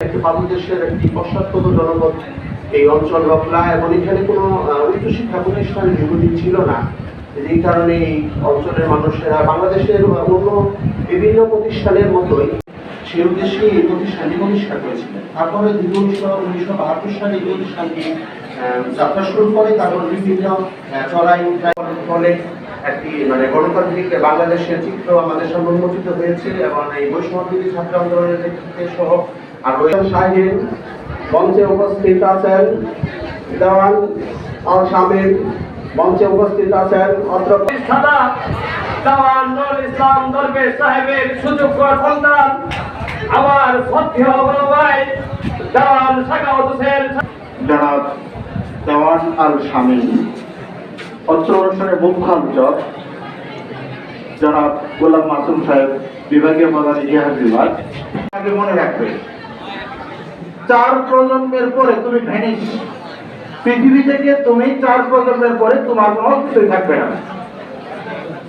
বিভিন্ন প্রতিষ্ঠানের তারপরে যাত্রা শুরু করে, তারপর বিভিন্ন চড়াই ফলে একটি মানে গণতান্ত্রিক বাংলাদেশের চিত্র আমাদের সামনে উন্মোচিত হয়েছে, এবং এই বৈষ্ণবী ছাত্র আন্দোলনের সহ আর সাহেব মঞ্চে উপস্থিত আছেন দেওয়ান আল শামিম। মঞ্চে উপস্থিত আছেন অত্র প্রতিষ্ঠাতা দেওয়ান নুরুল ইসলাম দরবেশ সাহেবের সুযোগ্য সন্তান। আমার সত্য বড় ভাই দেওয়ান সাকাওয়াত হোসেন জনাব দেওয়ান আল শামীম। অত্র অনুষ্ঠানের মুখ্য আলোচক জনাব গোলাম মাসুম সাহেব বিভাগীয় প্রধান ইতিহাস বিভাগ। আগে মনে রাখবে চার প্রজন্মের পরে তুমি ভ্যানিশ পৃথিবী থেকে তুমি চার প্রজন্মের পরে তোমার কোনো অস্তিত্বই থাকবে না।